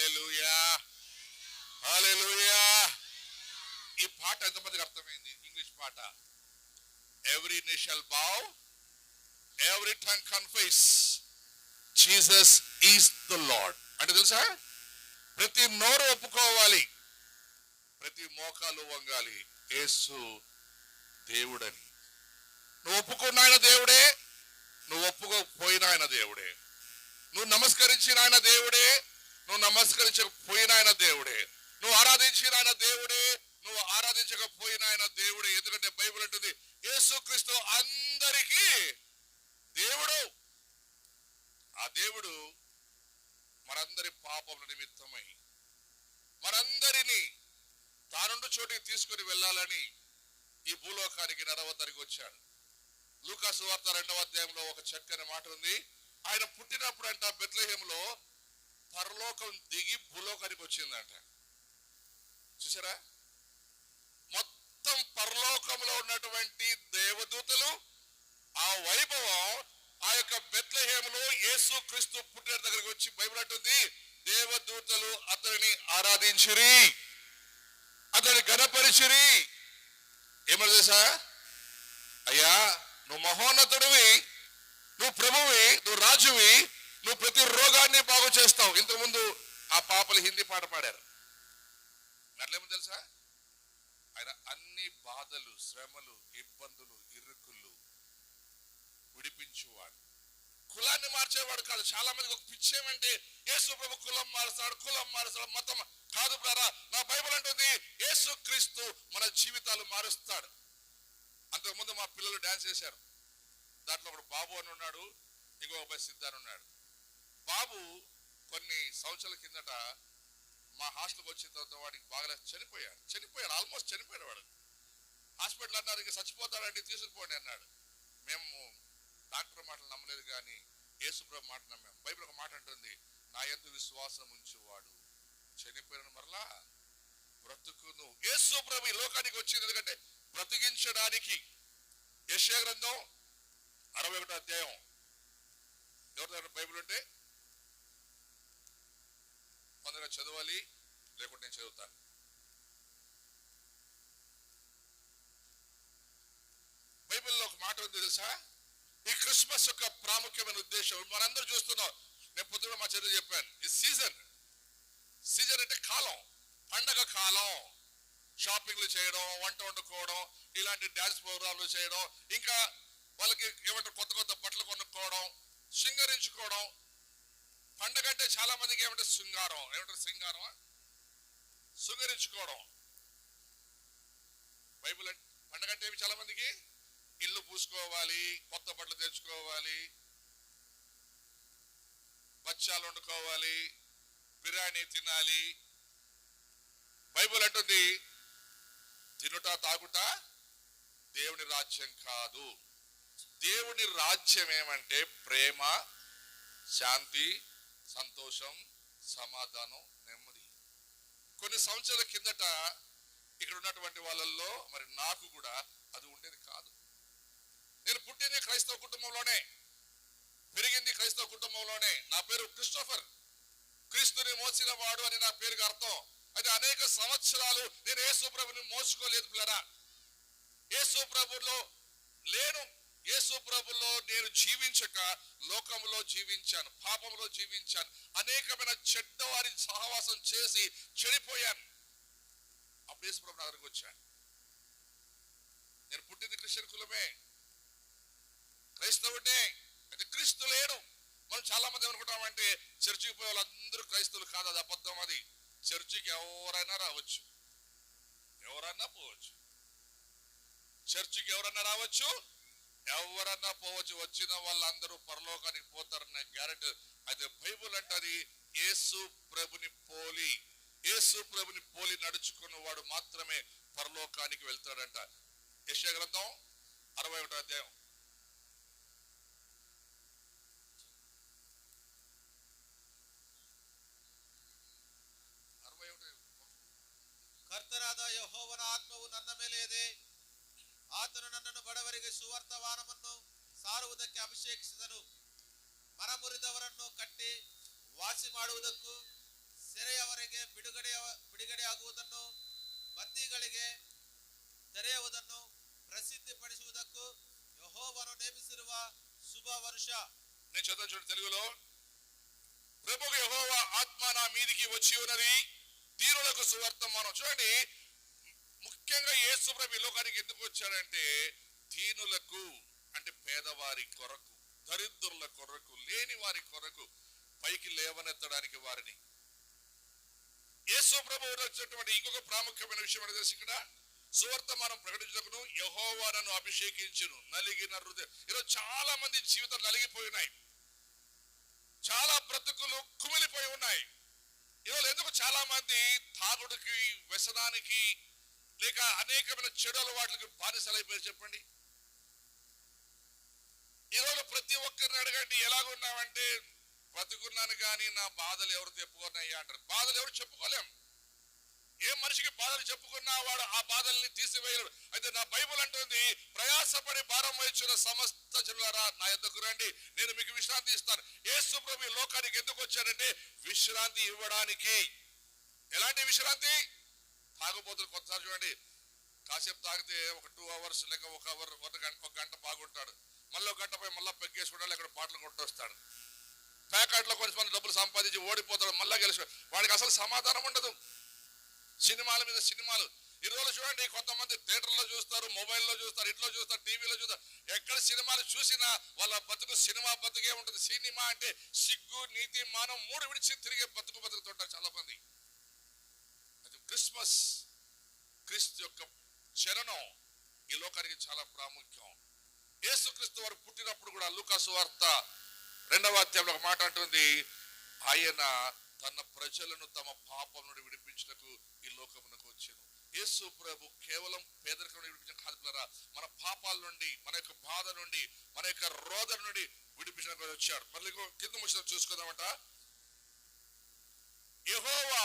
Hallelujah hallelujah ఈ పాట ఎంతమందికి అర్థమైంది? ఇంగ్లీష్ పాట. Every nation bow every tongue confess Jesus is the Lord అంటే తెలుసా? ప్రతి నోరు ఒప్పుకోవాలి. ప్రతి మోకాలు వంగాలి. యేసు దేవుడని. నువ్వు ఒప్పుకున్న ఆయన దేవుడే నువ్వు ఒప్పుకోకపోయిన ఆయన దేవుడే. నువ్వు నమస్కరించిన ఆయన దేవుడే నువ్వు నమస్కరించకపోయిన ఆయన దేవుడే. నువ్వు ఆరాధించిన ఆయన దేవుడే. నువ్వు ఆరాధించకపోయిన ఆయన దేవుడే. ఎందుకంటే బైబిల్ అంటుంది యేసుక్రీస్తు అందరికీ దేవుడు. ఆ దేవుడు మనందరి పాపముల నిమిత్తమై మనందరినీ తానుండు చోటికి తీసుకుని వెళ్ళాలని ఈ భూలోకానికి నరవతరికి వచ్చాడు. లూకాసు వార్త రెండవ అధ్యాయంలో ఒక చక్కని మాట ఉంది. ఆయన పుట్టినప్పుడు అంట బెత్లహేములో పరలోకం దిగి భూలోకానికి వచ్చిందంట. చూసారా మొత్తం పరలోకంలో ఉన్నటువంటి దేవదూతలు ఆ వైభవం ఆ యొక్క బెత్లహేములో యేసు క్రీస్తు పుట్టిన దగ్గరికి వచ్చి బైబిల్ అంటుంది దేవదూతలు అతనిని ఆరాధించిరి అతని గణపరిచిరి ఏమని తెలుసా? అయ్యా నువ్వు మహోన్నతుడివి నువ్వు ప్రభువి నువ్వు రాజువి నువ్వు ప్రతి రోగాన్ని బాగు చేస్తావు. ఇంతకుముందు ఆ పాపలు హిందీ పాట పాడారు. అట్లేమో తెలుసా? ఆయన అన్ని బాధలు శ్రమలు ఇబ్బందులు ఇరుకులు విడిపించువాడు. కులాన్ని మార్చేవాడు కాదు. చాలా మందికి ఒక పిచ్చేమంటే యేసు ప్రభు కులం మారుస్తాడు కులం మారుస్తాడు మతం కాదు ప్రారా నా బైబుల్ అంటుంది యేసు క్రీస్తు మన జీవితాలు మారుస్తాడు. అంతకుముందు మా పిల్లలు డాన్స్ చేశారు. దాంట్లో ఒకడు బాబు అని ఉన్నాడు ఇంకొక అబ్బాయి సిద్ధాన్ ఉన్నాడు. బాబు కొన్ని సంవత్సరాల కిందట మా హాస్టల్కి వచ్చిన తర్వాత వాడికి బాగా చనిపోయాడు. చనిపోయాడు ఆల్మోస్ట్ చనిపోయాడు వాడు. హాస్పిటల్ అన్నారు ఇంకా చచ్చిపోతాడండి తీసుకుపోండి అన్నాడు. మేము డాక్టర్ మాటలు నమ్మలేదు కానీ యేసుప్రభు మాట నమ్మాం. బైబిల్ ఒక మాట అంటుంది నా ఎందు విశ్వాసం ఉంచువాడు. చనిపోయిన మరలా బ్రతుకును. యేసుప్రభు ఈ లోకానికి వచ్చింది ఎందుకంటే బ్రతికించడానికి. యశ గ్రంథం అరవై ఒకటో అధ్యాయం. ఎవరి దగ్గర బైబిల్ ఉంటే కొందరు చదవాలి లేకుంటే నేను చదువుతాను బైబిల్లో ఒక మాట ఉంది తెలుసా? ఈ క్రిస్మస్ యొక్క ప్రాముఖ్యమైన ఉద్దేశం. మనందరూ చూస్తున్నాం. నేను పొద్దున మా చదువు చెప్పాను. ఈ సీజన్ సీజన్ అంటే కాలం. పండగ కాలం. షాపింగ్లు చేయడం వంట వండుకోవడం ఇలాంటి డాన్స్ ప్రోగ్రాంలు చేయడం ఇంకా వాళ్ళకి ఏమంటారు కొత్త కొత్త బట్టలు కొనుక్కోవడం శృంగరించుకోవడం పండగ అంటే చాలా మందికి ఏమంటే శృంగారం. ఏమంటారు శృంగారం? శృంగరించుకోవడం. బైబిల్ అంటే పండగ అంటే ఏమి చాలా మందికి? ఇల్లు పూసుకోవాలి కొత్త బట్టలు తెచ్చుకోవాలి బచ్చాలు వండుకోవాలి బిర్యానీ తినాలి. బైబిల్ అంటుంది తినుట తాగుట దేవుని రాజ్యం కాదు. దేవుని రాజ్యం ఏమంటే ప్రేమ శాంతి సంతోషం సమాధానం నెమ్మది. కొన్ని సంవత్సరాల కిందట ఇక్కడ ఉన్నటువంటి వాళ్ళల్లో మరి నాకు కూడా అది ఉండేది కాదు. నేను పుట్టింది క్రైస్తవ కుటుంబంలోనే పెరిగింది క్రైస్తవ కుటుంబంలోనే. నా పేరు క్రిస్టోఫర్. క్రీస్తుని మోసిన వాడు అని నా పేరుకి అర్థం. అయితే అనేక సంవత్సరాలు నేను యేసు ప్రభుని మోసుకోలేదు పిల్లరా. యేసు ప్రభులో లేను. యేసు ప్రభులో నేను జీవించక లోకంలో జీవించాను పాపంలో జీవించాను. అనేకమైన చెడ్డవారి సహవాసం చేసి చెడిపోయాను. అప్పుడు యేసు ప్రభు దగ్గరకు వచ్చాను నేను పుట్టింది క్రిస్టియన్ కులమే. క్రైస్తవుడే అయితే క్రీస్తు లేడు. మనం చాలా మంది ఏమనుకుంటామంటే చర్చికి పోయే వాళ్ళందరూ క్రైస్తవులు కాదు అది అబద్ధం అది. చర్చికి ఎవరైనా రావచ్చు. ఎవరన్నా పోవచ్చు. చర్చికి ఎవరన్నా రావచ్చు? ఎవరన్నా పోవచ్చు వచ్చిన వాళ్ళందరూ పరలోకానికి పోతారన్న గ్యారెంటీ అయితే బైబుల్ అంటది యేసు ప్రభుని పోలి యేసు ప్రభుని పోలి నడుచుకున్న వాడు మాత్రమే పరలోకానికి వెళ్తాడంట యశ గ్రంథం అరవై ఒకటో అధ్యాయం అరవై ఒకటి ಕರ್ತನಾದ ಯಹೋವನ ಆತ್ಮವು ನನ್ನ ಮೇಲೆ ಇದೆ ಆತನು ನನ್ನನ್ನು ಬಡವರಿಗೆ ಸುವರ್ತಮಾನವನ್ನು ಸಾರುವುದಕ್ಕೆ ಅಭಿಷೇಕಿಸಿದನು ಮನಮುರಿದವರನ್ನು ಕಟ್ಟಿ ವಾಸಿ ಮಾಡುವುದಕ್ಕೂ ಸೆರೆಯವರಿಗೆ ಬಿಡುಗಡೆ ಬಿಡುಗಡೆಯಾಗುವುದನ್ನು ಬಂದಿಗಳಿಗೆ ತೆರೆಯುವುದನ್ನು ಪ್ರಸಿದ್ಧಿಪಡಿಸುವುದಕ್ಕೂ ಯಹೋವನು ನೇಮಿಸಿರುವ ಶುಭ ವರ್ಷ నేను చదువు చూడండి తెలుగులో ప్రభుకు యెహోవా ఆత్మ నా మీదికి వచ్చి ఉన్నది దీనులకు సువర్తమానం చూడండి ముఖ్యంగా యేసు ప్రభు ఈ లోకానికి ఎందుకు వచ్చాడంటే దీనులకు అంటే పేదవారి కొరకు దరిద్రుల కొరకు లేని వారి కొరకు పైకి లేవనెత్తడానికి వారిని. యేసుప్రభు వచ్చినటువంటి ఇంకొక ప్రాముఖ్యమైన విషయం అనేది ఇక్కడ ఇక్కడ. సువర్తమానం ప్రకటించకును యహోవారను అభిషేకించును. నలిగిన హృదయం. ఈరోజు చాలా మంది జీవితాలు నలిగిపోయినాయి. చాలా బ్రతుకులు కుమిలిపోయి ఉన్నాయి. ఈరోజు ఎందుకు చాలా మంది తాగుడికి వ్యసనానికి లేక అనేకమైన చెడు అలవాట్లకి బానిసలైపోయారు చెప్పండి. ఈరోజు ప్రతి ఒక్కరిని అడగండి ఎలాగున్నామంటే బతుకున్నాను కానీ నా బాధలు ఎవరు చెప్పుకున్నాయ్యా అంటారు. బాధలు ఎవరు చెప్పుకోలేం. ఏ మనిషికి బాధలు చెప్పుకున్నా వాడు ఆ బాధల్ని తీసివేయడు అయితే నా బైబుల్ అంటుంది ప్రయాసపడి భారం వహించిన సమస్త జనులరా నా ఎద్దకు రండి. నేను మీకు విశ్రాంతి ఇస్తాను. యేసు ప్రభు లోకానికి ఎందుకు వచ్చానంటే విశ్రాంతి ఇవ్వడానికి. ఎలాంటి విశ్రాంతి? తాగుబోతులు కొత్తసారి చూడండి కాసేపు తాగితే ఒక టూ అవర్స్ లేక ఒక అవర్ ఒక గంట ఒక గంట బాగుంటాడు. మళ్ళీ ఒక గంట పోయి మళ్ళీ పెగ్గేసుకుంటాడు ఇక్కడ పాటలు కొట్టొస్తాడు. ప్యాకెట్లో కొంచెం డబ్బులు సంపాదించి ఓడిపోతాడు మళ్ళీ గెలిచి వాడికి అసలు సమాధానం ఉండదు. సినిమాల మీద సినిమాలు. ఈ రోజు చూడండి కొంతమంది థియేటర్లో చూస్తారు మొబైల్లో చూస్తారు ఇంట్లో చూస్తారు టీవీలో చూస్తారు. ఎక్కడ సినిమాలు చూసినా వాళ్ళ బతుకు సినిమా బతుకే ఉంటుంది. సినిమా అంటే సిగ్గు నీతి మానం మూడు విడిచి తిరిగే బతుకు బతుకుతుంటారు చాలా మంది పర్పస్ క్రీస్తు యొక్క చరణం ఈ లోకానికి చాలా ప్రాముఖ్యం. యేసుక్రీస్తు వారు పుట్టినప్పుడు కూడా లూకాసు వార్త రెండవ అధ్యాయంలో ఒక మాట అంటుంది ఆయన తన ప్రజలను తమ పాపం నుండి విడిపించటకు ఈ లోకమునకు వచ్చాను. యేసు ప్రభు కేవలం పేదరికం నుండి విడిపించిన కాదు మన పాపాల నుండి మన యొక్క బాధ నుండి మన యొక్క రోదన నుండి విడిపించడానికి వచ్చాడు. మళ్ళీ కింద ముచ్చిన చూసుకుందామంట. యహోవా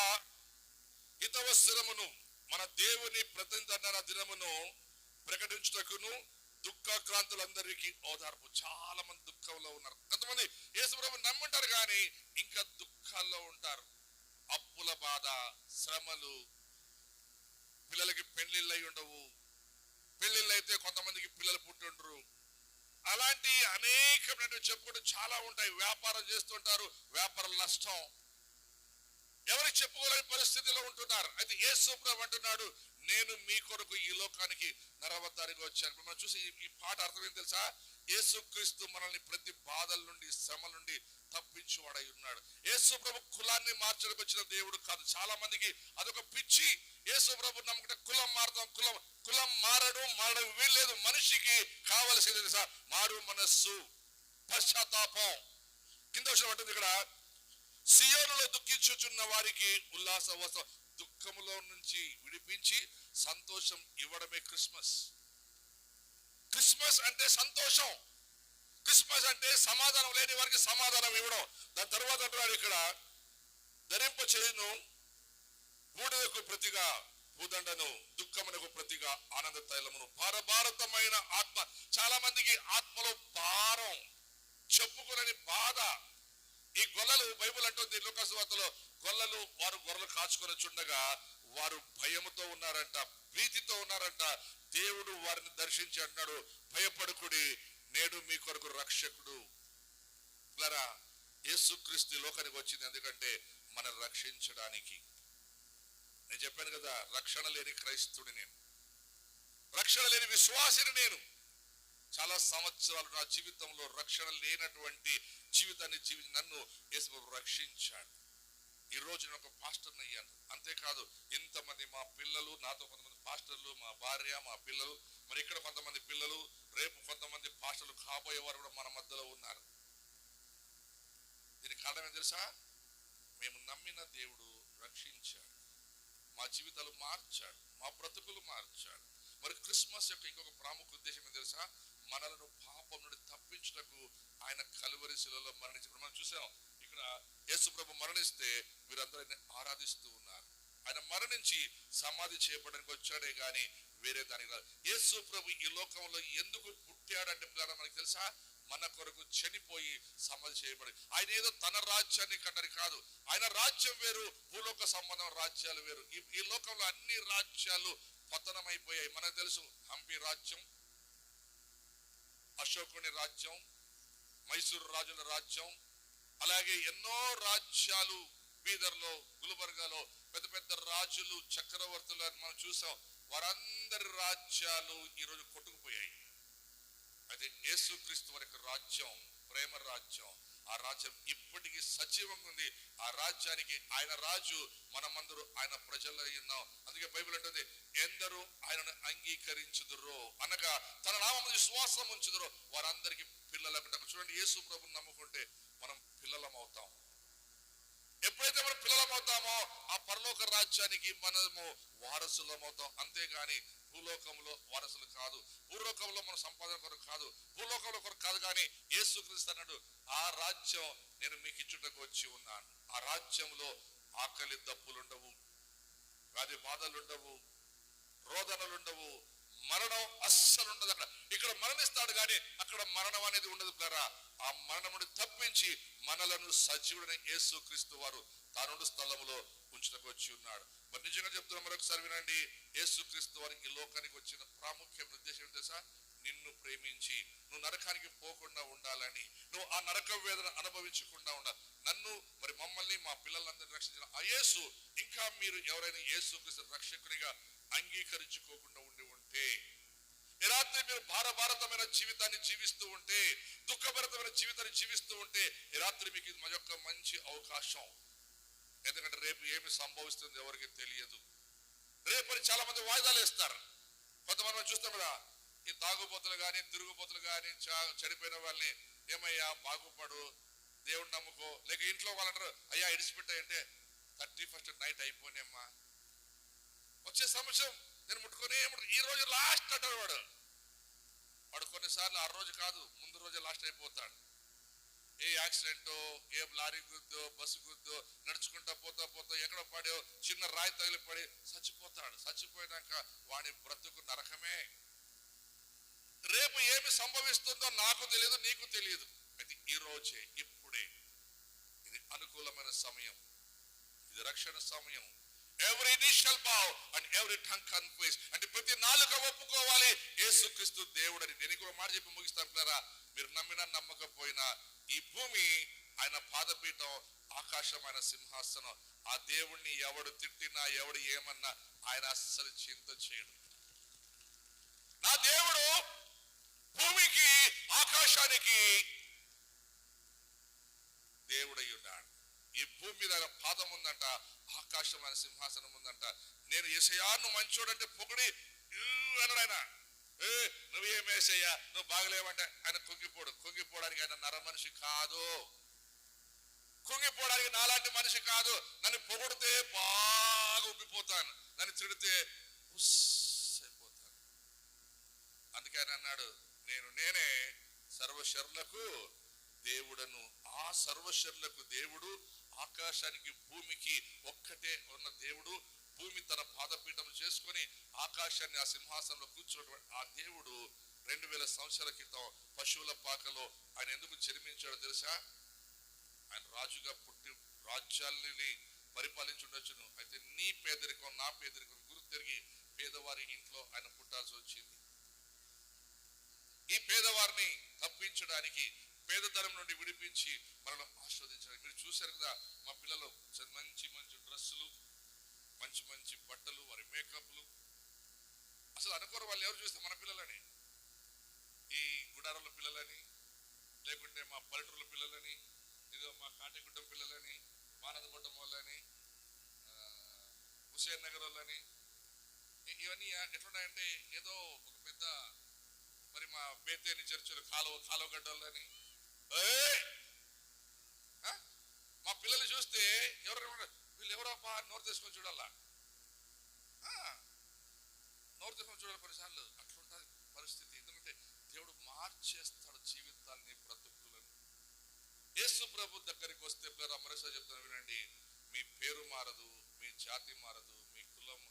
హితవత్సరమును మన దేవుని ప్రతిదండన దినమును ప్రకటించుటకును దుఃఖాక్రాంతులందరికీ ఓదార్పు. చాలా మంది దుఃఖంలో ఉన్నారు. కొంతమంది యేసుప్రభు నమ్ముంటారు కానీ ఇంకా దుఃఖాల్లో ఉంటారు. అప్పుల బాధ శ్రమలు పిల్లలకి పెళ్ళిళ్ళు అయి ఉండవు. పెళ్ళిళ్ళు అయితే కొంతమందికి పిల్లలు పుట్టుండ్రు. అలాంటి అనేకమైనటువంటి చెప్పుకుంటూ చాలా ఉంటాయి. వ్యాపారం చేస్తుంటారు. వ్యాపారం నష్టం ఎవరికి చెప్పుకోలేని పరిస్థితిలో ఉంటున్నారు. అయితే ఏ సూప్రభు అంటున్నాడు నేను మీ కొరకు ఈ లోకానికి నరవతారిగా వచ్చాను. మనం చూసి ఈ- పాట అర్థం ఏం తెలుసా ఏసుక్రీస్తు మనల్ని ప్రతి బాధల నుండి శ్రమల నుండి తప్పించువాడై ఉన్నాడు. యేసు ప్రభు కులాన్ని మార్చడం వచ్చిన దేవుడు కాదు. చాలా మందికి అదొక పిచ్చి. యేసు ప్రభు కులం మారదాం కులం కులం మారడం మారడం వీల్లేదు. మనిషికి కావలసింది తెలుసా? మారు మనస్సు. పశ్చాత్తాపం. కింద వచ్చిన ఉంటుంది ఇక్కడ సియోనులో దుఃఖించుచున్న వారికి ఉల్లాస దుఃఖములో నుంచి విడిపించి సంతోషం ఇవ్వడమే క్రిస్మస్. క్రిస్మస్ అంటే సంతోషం. క్రిస్మస్ అంటే సమాధానం లేని వారికి సమాధానం ఇవ్వడం. దాని తర్వాత అంటున్నాడు ఇక్కడ ధరింప చేయును బూడిదకు ప్రతిగా భూదండను దుఃఖమునకు ప్రతిగా ఆనంద తైలమును. భారభారతమైన ఆత్మ. చాలా మందికి ఆత్మలో భారం చెప్పుకోలేని బాధ. ఈ గొల్లలు బైబిల్ అంటుంది లోకసువార్తలో గొల్లలు వారు గొర్రెలు కాచుకొని చుండగా వారు భయముతో ఉన్నారంట భీతితో ఉన్నారంట. దేవుడు వారిని దర్శించి అంటున్నాడు భయపడుకుడి నేడు మీ కొరకు రక్షకుడు. లరా యేసుక్రీస్తు లోకానికి వచ్చింది ఎందుకంటే మన రక్షించడానికి. నేను చెప్పాను కదా రక్షణ లేని క్రైస్తుడి నేను. రక్షణ లేని విశ్వాసిని నేను. చాలా సంవత్సరాలు నా జీవితంలో రక్షణ లేనటువంటి జీవితాన్ని జీవి నన్ను యేసుప్రభు రక్షించాడు. ఈ రోజు నేను ఒక పాస్టర్ని అయ్యాను. అంతేకాదు ఇంతమంది మా పిల్లలు నాతో కొంతమంది పాస్టర్లు మా భార్య మా పిల్లలు మరి ఇక్కడ కొంతమంది పిల్లలు రేపు కొంతమంది పాస్టర్లు కాబోయే వారు కూడా మన మధ్యలో ఉన్నారు. దీనికి కారణం ఏం తెలుసా? మేము నమ్మిన దేవుడు రక్షించాడు. మా జీవితాలు మార్చాడు. మా బ్రతుకులు మార్చాడు. మరి క్రిస్మస్ యొక్క ఇంకొక ప్రాముఖ్య ఉద్దేశం ఏం తెలుసా? మనలను పాపం నుండి తప్పించుటకు ఆయన కలువరి శిలలో మరణించి మనం చూసాం ఇక్కడ యేసు ప్రభు మరణిస్తే వీరందరూ ఆయన ఆరాధిస్తూ ఉన్నారు. ఆయన మరణించి సమాధి చేయబడడానికి వచ్చాడే కానీ వేరే దానికి రాదు యేసు ప్రభు ఈ లోకంలో ఎందుకు పుట్టాడంటే పిల్లలు మనకి తెలుసా? మన కొరకు చనిపోయి సమాధి చేయబడి ఆయన ఏదో తన రాజ్యాన్ని కట్టని కాదు. ఆయన రాజ్యం వేరు భూలోక సంబంధం రాజ్యాలు వేరు. ఈ ఈ లోకంలో అన్ని రాజ్యాలు పతనమైపోయాయి. మనకు తెలుసు హంపి రాజ్యం అశోకుని రాజ్యం మైసూరు రాజుల రాజ్యం అలాగే ఎన్నో రాజ్యాలు బీదర్లో గుల్బర్గాలో పెద్ద పెద్ద రాజులు చక్రవర్తులు అని మనం చూసాం. వారందరి రాజ్యాలు ఈరోజు కొట్టుకుపోయాయి. అయితే యేసుక్రీస్తు వారికి రాజ్యం ప్రేమ రాజ్యం. ఆ రాజ్యం ఇప్పటికీ సజీవంగా ఉంది. ఆ రాజ్యానికి ఆయన రాజు మనమందరూ ఆయన ప్రజలు ఉన్నాం అందుకే బైబిల్ అంటుంది ఎందరూ ఆయనను అంగీకరించుదురో. అనగా తన నామం విశ్వాసం ఉంచుదురో. వారందరికీ పిల్లలకు చూడండి యేసు ప్రభుని నమ్ముకుంటే మనం పిల్లలం అవుతాం ఎప్పుడైతే మనం పిల్లలం అవుతామో ఆ పరలోక రాజ్యానికి మనము వారసులం అవుతాం అంతేగాని భూలోకంలో వారసులు కాదు. భూలోకంలో మన సంపాదన కొరకు కాదు. భూలోకంలో కొరకు కాదు కానీ ఏసుక్రీస్తు అన్నాడు ఆ రాజ్యం నేను మీకు ఇచ్చుటకు వచ్చి ఉన్నాను. ఆ రాజ్యంలో ఆకలి దప్పులుండవు వ్యాధి బాధలుండవు రోదనలుండవు మరణం అస్సలు ఉండదు అక్కడ. ఇక్కడ మరణిస్తాడు కానీ అక్కడ మరణం అనేది ఉండదు కదా. ఆ మరణముని తప్పించి మనలను సజీవుడైన యేసుక్రీస్తు వారు తానుండు స్థలములో ఉంచుటకు వచ్చి ఉన్నాడు. మరి నిజంగా చెప్తున్నా మరొకసారి వినండి. యేసుక్రీస్తు క్రీస్తు ఈ లోకానికి వచ్చిన ప్రాముఖ్యమైన ఉద్దేశం ఏంటి తెలుసా? నిన్ను ప్రేమించి నువ్వు నరకానికి పోకుండా ఉండాలని. నువ్వు ఆ నరక వేదన అనుభవించకుండా ఉండాలి నన్ను మరి మమ్మల్ని మా పిల్లలందరినీ రక్షించిన ఆ యేసు ఇంకా మీరు ఎవరైనా యేసుక్రీస్తు రక్షకునిగా అంగీకరించుకోకుండా ఉండి ఉంటే ఈ రాత్రి మీరు భారభారతమైన జీవితాన్ని జీవిస్తూ ఉంటే దుఃఖభరితమైన జీవితాన్ని జీవిస్తూ ఉంటే ఈ రాత్రి మీకు ఇది మరొక మంచి అవకాశం. ఎందుకంటే రేపు ఏమి సంభవిస్తుంది ఎవరికి తెలియదు. రేపని చాలా మంది వాయిదాలు వేస్తారు. కొంతమంది మనం చూస్తాం కదా ఈ తాగుబోతులు కానీ తిరుగుబోతులు కానీ చెడిపోయిన వాళ్ళని ఏమయ్యా బాగుపడు దేవుడు నమ్ముకో. లేక ఇంట్లో వాళ్ళంటారు అయ్యా ఇడిచిపెట్టాయంటే థర్టీ ఫస్ట్ నైట్ అయిపోయినమ్మా వచ్చే సంవత్సరం నేను ముట్టుకొని ఈ రోజు లాస్ట్ అంటాడు వాడు. వాడు కొన్నిసార్లు ఆ రోజు కాదు ముందు రోజే లాస్ట్ అయిపోతాడు. ఏ యాక్సిడెంట్ ఏ లారీ గుద్దో బస్సు గుద్దో నడుచుకుంటా పోతా పోతా ఎక్కడ పడో చిన్న రాయి తగిలి పడి చచ్చిపోతాడు. చచ్చిపోయినాక వాడి బ్రతుకు నరకమే. రేపు ఏమి సంభవిస్తుందో నాకు తెలియదు నీకు తెలియదు అది ఈ రోజే ఇప్పుడే. ఇది అనుకూలమైన సమయం. ఇది రక్షణ సమయం. ఎవరి ఇనిషియల్ బావ్ అండ్ ఎవరి టంగ్ కన్ఫ్యూస్ అంటే ప్రతి నాలుక ఒప్పుకోవాలి. యేసుక్రీస్తు దేవుడని నేను కూడా మాట చెప్పి ముగిస్తాను మీరు నమ్మినా నమ్మకపోయినా ఈ భూమి ఆయన పాదపీఠం ఆకాశమైన సింహాసనం. ఆ దేవుణ్ణి ఎవడు తిట్టినా ఎవడు ఏమన్నా ఆయన అస్సలు చింత చేయడు. నా దేవుడు భూమికి ఆకాశానికి దేవుడై ఉన్నాడు. ఈ భూమి మీద ఆయన పాదం ఉందంట ఆకాశమైన సింహాసనం ఉందంట. నేను ఇసయాన్ని మంచోడంటే పొగిడి అన్నాడు ఆయన. ఏ నువ్వేమేసయ్యా నువ్వు బాగలేవంటే ఆయన కుంగిపోడు. కుంగిపోవడానికి ఆయన నర మనిషి కాదు. కుంగిపోవడానికి నాలాంటి మనిషి కాదు. నన్ను పొగిడితే బాగా ఉబ్బిపోతాను. నన్ను తిడితే అయిపోతాను అందుకే ఆయన అన్నాడు నేను నేనే సర్వశర్లకు దేవుడను. ఆ సర్వశరులకు దేవుడు ఆకాశానికి భూమికి ఒక్కటే ఉన్న దేవుడు. భూమి తన పాదపీఠం చేసుకొని ఆకాశాన్ని ఆ సింహాసనంలో కూర్చున్నటువంటి ఆ దేవుడు రెండు వేల సంవత్సరాల క్రితం పశువుల పాకలో ఆయన ఎందుకు జన్మించాడో తెలుసా? ఆయన రాజుగా పుట్టి రాజ్యాలని పరిపాలించుండొచ్చును. అయితే నీ పేదరికం నా పేదరికం గుర్తు తిరిగి పేదవారి ఇంట్లో ఆయన పుట్టాల్సి వచ్చింది. ఈ పేదవారిని తప్పించడానికి పేదతనం నుండి విడిపించి మనల్ని ఆస్వాదించడానికి. మీరు చూశారు కదా మా పిల్లలు మంచి మంచి డ్రెస్సులు మంచి మంచి బట్టలు వారి మేకప్లు. అసలు అనుకోరు వాళ్ళు ఎవరు చూస్తే మన పిల్లలని. ఈ గుడారంలో పిల్లలని లేకుంటే మా పల్లెటూరుల పిల్లలని ఇదో మా కాటగుడ్డం పిల్లలని మానదగుడ్డం వాళ్ళని హుసేన్ నగర్ వాళ్ళని. ఇవన్నీ ఎట్లున్నాయంటే ఏదో ఒక పెద్ద మరి మా బేతేని చర్చలు కాలువ కాలువ గడ్డలని ఆ? మా పిల్లలు చూస్తే ఎవరు వీళ్ళు ఎవరప్పా నోరు తీసుకొని చూడాలా? నోరు తీసుకొని చూడాలి కొన్నిసార్లు అట్లుంటుంది పరిస్థితి. ఎందుకంటే దేవుడు మార్చేస్తాడు జీవితాన్ని బ్రతుకులను. యేసు ప్రభు దగ్గరికి వస్తే పేరు అమరేశ్వర చెప్తాను వినండి. మీ పేరు మారదు మీ జాతి మారదు మీ కులం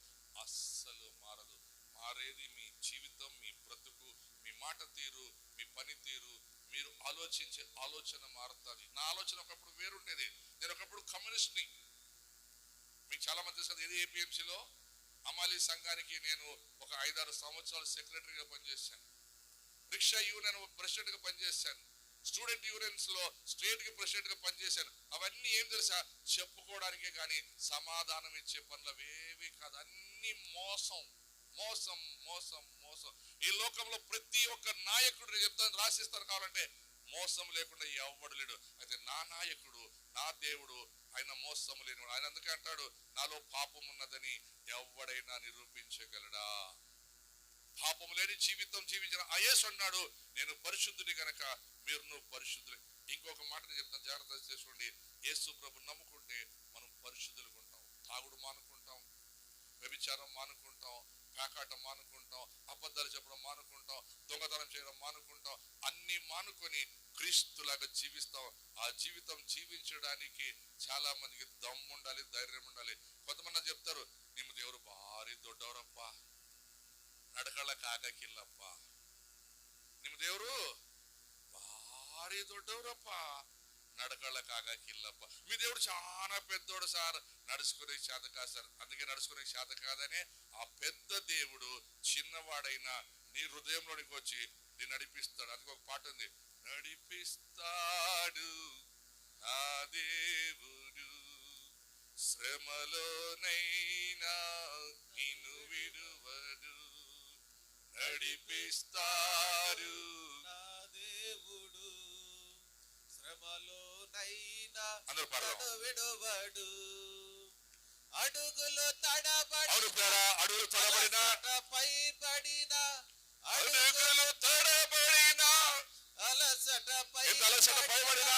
అస్సలు మారదు. మారేది మీ జీవితం మీ బ్రతుకు మీ మాట తీరు మీ పని తీరు. మీరు ఆలోచించే ఆలోచన మారుతుంది. నా ఆలోచన ఒకప్పుడు వేరుండేది. నేను ఒకప్పుడు కమ్యూనిస్ట్ని. మీకు చాలా మంది తెలుసు కదా ఏపీఎంసీలో అమాలి సంఘానికి నేను ఒక ఐదారు సంవత్సరాలు సెక్రటరీగా పనిచేశాను. రిక్షా యూనియన్ ప్రెసిడెంట్గా పనిచేశాను. స్టూడెంట్ యూనియన్స్లో స్టేట్ పనిచేశాను. అవన్నీ ఏం తెలుసా? చెప్పుకోవడానికే కానీ సమాధానం ఇచ్చే పనులు అవేవి కాదు. అన్ని మోసం మోసం మోసం మోసం. ఈ లోకంలో ప్రతి ఒక్క నాయకుడు నేను చెప్తాను రాసిస్తాను కావాలంటే మోసం లేకుండా ఎవ్వడు లేడు. అయితే నా నాయకుడు నా దేవుడు ఆయన మోసము లేనివాడు. ఆయన అందుకే అంటాడు నాలో పాపం ఉన్నదని ఎవడైనా నిరూపించగలడా? పాపం లేని జీవితం జీవించిన అయేసు అన్నాడు నేను పరిశుద్ధుని గనక మీరు నువ్వు పరిశుద్ధులు ఇంకొక మాట నేను చెప్తాను జాగ్రత్త చేసుకోండి. యేసు ప్రభు నమ్ముకుంటే మనం పరిశుద్ధులుగా ఉంటాం తాగుడు మానుకుంటాం వ్యభిచారం మానుకుంటాం కాకాటం మానుకుంటాం అబద్ధాలు చెప్పడం మానుకుంటాం దొంగతనం చేయడం మానుకుంటాం అన్ని మానుకొని క్రీస్తులాగా జీవిస్తాం. ఆ జీవితం జీవించడానికి చాలా మందికి దమ్ము ఉండాలి ధైర్యం ఉండాలి. కొంతమంది చెప్తారు నిమ్మ దేవుడు భారీ దొడ్డవరప్ప. నడకళ్ళ కాకకిల్లప్ప. నిమ్మ దేవుడు భారీ దొడ్డవరప్ప. నడకళ్ళ కాకకిల్లప్ప మీ దేవుడు చాలా పెద్దోడు సార్. నడుచుకునే చేత కాదు సార్. అందుకే నడుచుకునే చేత కాదనే ఆ పెద్ద దేవుడు చిన్నవాడైనా నీ హృదయంలోనికి వచ్చి నీ నడిపిస్తాడు. అందుకు ఒక పాట ఉంది. నడిపిస్తాడు నా దేవుడు శ్రమలోనైనా నిన్ను విడువడు. నడిపిస్తాడు నా అందరూ పాడదాం. నన్ను విడువడు అడుగులు తడబడి అవును అడుగులు తడబడిన. పై పడిన అడుగులు తడబడిన. అలసట పై అలసట పైబడిన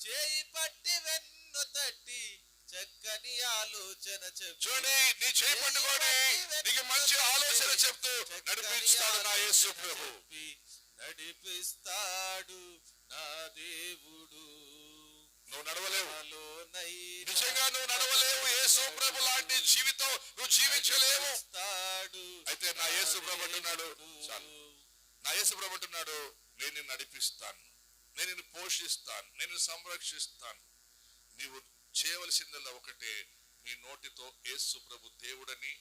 చేయి పట్టి వెన్ను తట్టి చక్కని ఆలోచన చెప్పు. చూడండి నీ చేయి పట్టుకొని నీకు మంచి ఆలోచన చెప్తూ నడిపిస్తాడు నా యేసు ప్రభు. నడిపిస్తాడు నా దేవుడు. నువ్వు నడవలేవు. నాలోనైనా నిజంగా నువ్వు నడవలేవు. యేసు ప్రభు లాంటి జీవితం నువ్వు జీవించలేవు. అయితే నా యేసు ప్రభు అంటున్నాడు చాలు. నా యేసు ప్రభు అంటున్నాడు నేను నడిపిస్తాను. నేను నిన్ను పోషిస్తాను. నేను సంరక్షిస్తాను. నీవు చేయవలసిందల్లా ఒకటే నీ నోటితో యేసు ప్రభు దేవుడని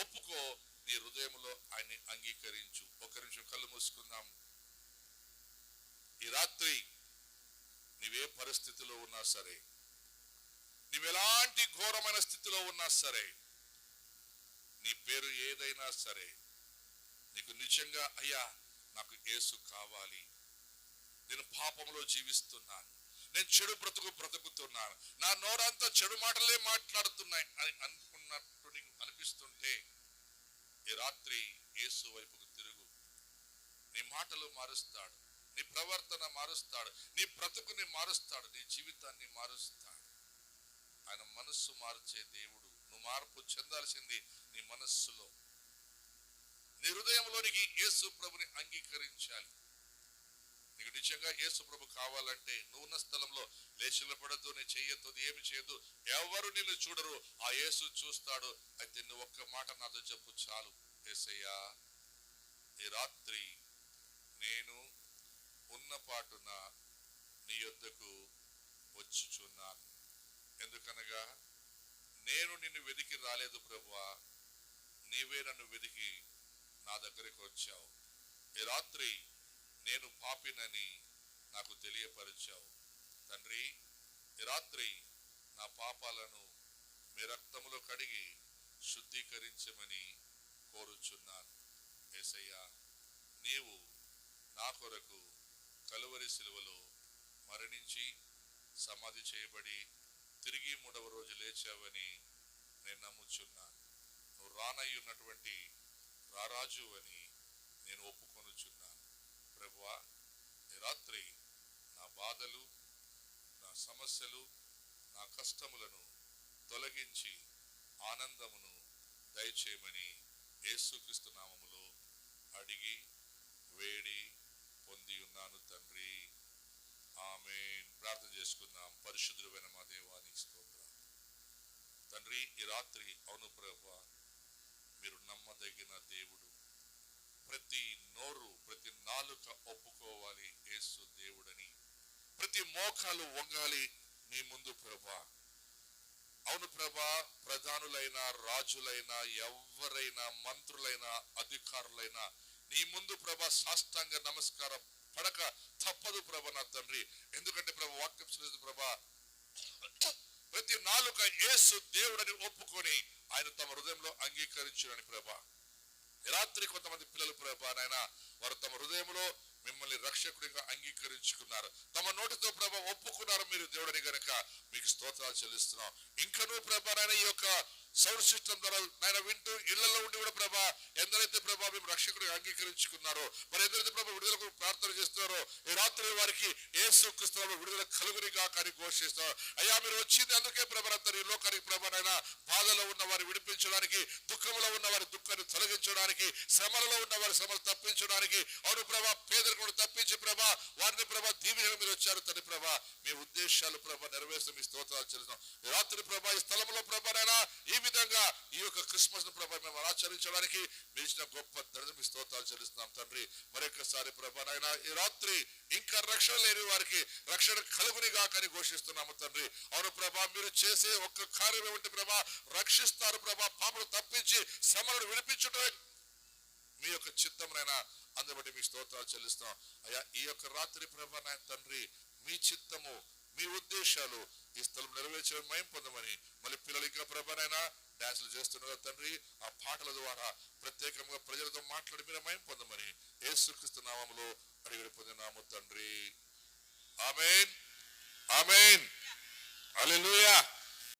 ఒప్పుకో. నీ హృదయంలో ఆయన్ని అంగీకరించు. ఒక నిమిషం కళ్ళు మూసుకుందాం. ఈ రాత్రి ఏ పరిస్థితిలో ఉన్నా సరే నీవెలాంటి ఘోరమైన స్థితిలో ఉన్నా సరే నీ పేరు ఏదైనా సరే నీకు నిజంగా అయ్యా నాకు ఏసు కావాలి. నేను పాపంలో జీవిస్తున్నాను. నేను చెడు బ్రతుకు బ్రతుకుతున్నాను. నా నోరంతా చెడు మాటలే మాట్లాడుతున్నాయి అని అనుకున్నట్టు నీకు అనిపిస్తుంటే ఈ రాత్రి ఏసు వైపుకు తిరుగు. నీ మాటలు మారుస్తాడు. నీ ప్రవర్తన మారుస్తాడు నీ బ్రతుకుని మారుస్తాడు నీ జీవితాన్ని మారుస్తాడు. ఆయన మనస్సు మార్చే దేవుడు నువ్వు మార్పు చెందాల్సింది నీ మనస్సులో. నీ హృదయంలోనికి యేసు ప్రభుని అంగీకరించాలి. నీకు నిజంగా యేసు ప్రభు కావాలంటే నువ్వున్న స్థలంలో లేచి నిలబడద్దు నీ చెయ్యొద్దు ఏమి చేయదు ఎవరు నిన్ను చూడరు. ఆ యేసు చూస్తాడు అయితే నువ్వు ఒక్క మాట నాతో చెప్పు చాలు. ఏసయ్యా ఈ రాత్రి నేను ఉన్న పాటున నీ యొద్దకు వచ్చుచున్నాను. ఎందుకనగా నేను నిన్ను వెతికి రాలేదు ప్రభువా నీవే నన్ను వెతికి నా దగ్గరికి వచ్చావు. ఈ రాత్రి నేను పాపినని నాకు తెలియపరిచావు. తండ్రి ఈ రాత్రి నా పాపాలను మీ రక్తములో కడిగి శుద్ధీకరించమని కోరుచున్నాను. ఏసయ్యా నీవు నా కొరకు కలువరి శిలువలో మరణించి సమాధి చేయబడి తిరిగి మూడవ రోజు లేచావని నేను నమ్ముచున్నాను నువ్వు రానయ్యున్నటువంటి రారాజు అని నేను ఒప్పుకొనుచున్నాను ప్రభువా ఈ రాత్రి నా బాధలు నా సమస్యలు నా కష్టములను తొలగించి ఆనందమును దయచేయమని యేసుక్రీస్తు నామములో అడిగి వేడి పొంది ఉన్నాను తండ్రి. ఆమె ప్రార్థన చేసుకున్నాం పరిశుద్ధుడైన మా దేవానికి స్తోత్రం. తండ్రి ఈ రాత్రి అవును ప్రభా మీరు నమ్మదగిన దేవుడు. ప్రతి నోరు ప్రతి నాలుక ఒప్పుకోవాలి యేసు దేవుడని. ప్రతి మోకాలు వంగాలి నీ ముందు ప్రభా. అవును ప్రభా ప్రధానులైన రాజులైన ఎవరైనా మంత్రులైన అధికారులైనా నీ ముందు ప్రభా సాష్టాంగ నమస్కారం పడక తప్పదు ప్రభ నా తండ్రి. ఎందుకంటే ప్రభా వాక్యం చదివింది ప్రభా ప్రతి నాలుక యేసు దేవుడని ఒప్పుకొని ఆయన తమ హృదయంలో అంగీకరించునని ప్రభా. రాత్రి కొంతమంది పిల్లలు ప్రభా నాయన వారు తమ హృదయంలో మిమ్మల్ని రక్షకుడిగా అంగీకరించుకున్నారు. తమ నోటితో ప్రభ ఒప్పుకున్నారు మీరు దేవుడని గనక. మీకు స్తోత్రాలు చెల్లిస్తున్నాం. ఇంకనూ ప్రభా నాయన ఈ యొక్క సౌండ్ సిస్టమ్ ద్వారా ఆయన వింటూ ఇళ్ళలో ఉండి కూడా ప్రభా ఎందరైతే ప్రభా మేము రక్షకుడు అంగీకరించుకున్నారో మరి ఎందరైతే ప్రభా విడుదల ప్రార్థన చేస్తున్నారో ఈ రాత్రి వారికి ఏ సూక్రిస్తున్నారో విడుదల కలుగురిగా కానీ ఘోషిస్తారు అయ్యా మీరు వచ్చింది అందుకే ప్రభరంతా ఈ లోకానికి ప్రభనైనా బాధలో ఉన్న వారిని విడిపించడానికి దుఃఖంలో ఉన్న వారి దుఃఖాన్ని తొలగించడానికి శ్రమలలో ఉన్న వారి శ్రమలు తప్పించడానికి అవును ప్రభా పేదరికను తప్పించి ప్రభా వారిని ప్రభా దీవెనగా మీరు వచ్చారు తండ్రి ప్రభా. మీ ఉద్దేశాలు ప్రభా నెరవేర్చడం మీ స్తోత్రాలు చెల్లిస్తాం రాత్రి ప్రభా ఈ స్థలంలో ప్రభానైనా ఈ విధంగా ఈ యొక్క క్రిస్మస్ ప్రభా మేము ఆచరించడానికి మీరు ఇచ్చిన గొప్ప ధరను మీ స్తోత్రాలు చెల్లిస్తున్నాం తండ్రి. మరొకసారి ప్రభా నాయన ఈ రాత్రి ఇంకా రక్షణ లేని వారికి రక్షణ కలుగునిగా కానీ ఘోషిస్తున్నాము తండ్రి. అవును ప్రభా మీరు చేసే ఒక్క కార్యం ఏమిటి ప్రభా? రక్షిస్తారు ప్రభా పాపలు తప్పించి శ్రమలను విడిపించడం మీ యొక్క చిత్తమునైనా అందుబట్టి మీ స్తోత్రాలు చెల్లిస్తాం అయ్యా ఈ యొక్క రాత్రి ప్రభా నాయన తండ్రి మీ చిత్తము మీ ఉద్దేశాలు ఈ స్థలం నెరవేర్చడం మయం పొందమని మళ్ళీ పిల్లలు ఇంకా ప్రభానైనా డాన్సులు చేస్తున్నారు తండ్రి. ఆ పాటల ద్వారా ప్రత్యేకంగా ప్రజలతో మాట్లాడి మీరు మయం పొందమని ఏసుక్రీస్తు నామములో అడిగిడి పొందినాము తండ్రి. ఆమెన్. ఆమెన్. అలెలుయా